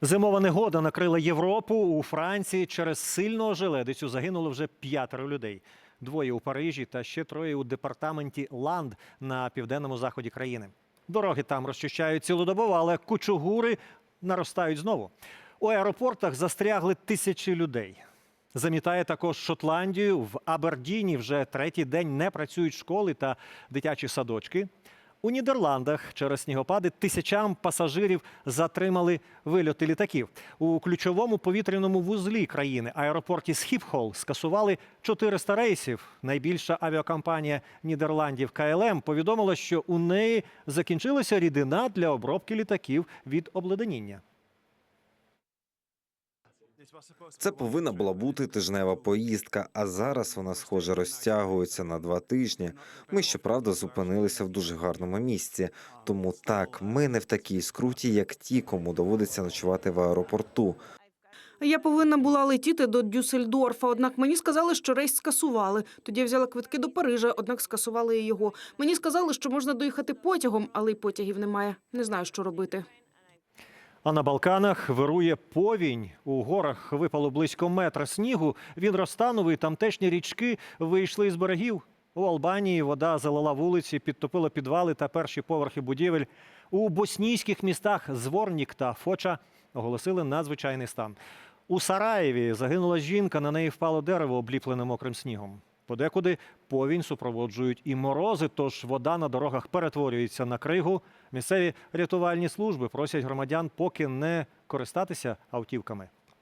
Зимова негода накрила Європу. У Франції через сильну ожеледицю загинуло вже п'ятеро людей. Двоє у Парижі та ще троє у департаменті Ланд на південному заході країни. Дороги там розчищають цілодобово, але кучугури наростають знову. У аеропортах застрягли тисячі людей. Замітає також Шотландію. В Абердіні вже третій день не працюють школи та дитячі садочки. У Нідерландах через снігопади тисячам пасажирів затримали вильоти літаків. У ключовому повітряному вузлі країни аеропорті Схіпхол скасували 400 рейсів. Найбільша авіакомпанія Нідерландів КЛМ повідомила, що у неї закінчилася рідина для обробки літаків від обледеніння. Це повинна була бути тижнева поїздка, а зараз вона, схоже, розтягується на два тижні. Ми, щоправда, зупинилися в дуже гарному місці. Тому так, ми не в такій скруті, як ті, кому доводиться ночувати в аеропорту. Я повинна була летіти до Дюссельдорфа, однак мені сказали, що рейс скасували. Тоді я взяла квитки до Парижа, однак скасували і його. Мені сказали, що можна доїхати потягом, але й потягів немає. Не знаю, що робити. А на Балканах вирує повінь. У горах випало близько метра снігу. Він розтанув, і тамтешні річки вийшли з берегів. У Албанії вода залила вулиці, підтопила підвали та перші поверхи будівель. У боснійських містах Зворнік та Фоча оголосили надзвичайний стан. У Сараєві загинула жінка, на неї впало дерево, обліплене мокрим снігом. Подекуди повінь супроводжують і морози, тож вода на дорогах перетворюється на кригу. Місцеві рятувальні служби просять громадян поки не користатися автівками.